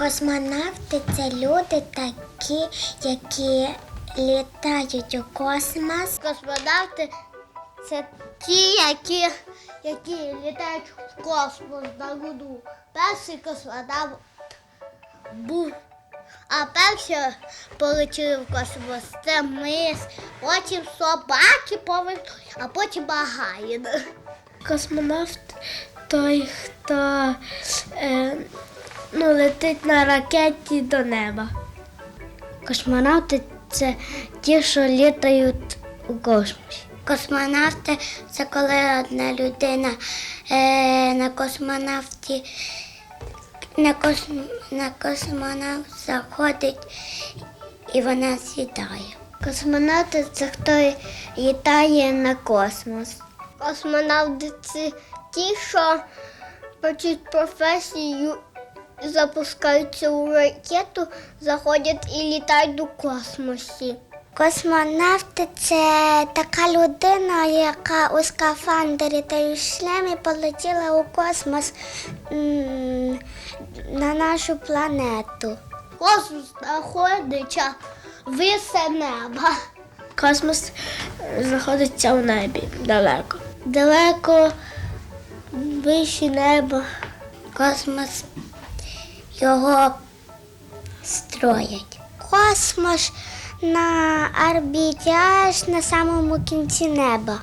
Космонавти це люди такі, які літають у космос. Космонавти це ті, які, які літають в космос на Луну. Перший космонавт був. А перші полетіли в космос. Це мис, потім собаки повернули, а потім Агаїн. Космонавт той, хто е, ну, летить на ракеті до неба. Космонавти це ті, що літають у космосі. Космонавти це коли одна людина е, на космонавті на, косм, на космонавт заходить і вона сідає. Космонавти це хто літає на космос. Космонавти це ті, що хочуть професію, запускаються у ракету, заходять і літають у космосі. Космонавти це така людина, яка у скафандрі та й у шлемі полетіла у космос на нашу планету. Космос знаходиться висе неба. Космос знаходиться у небі далеко. Далеко вище неба. Космос його строять. Космос на орбіті аж на самому кінці неба.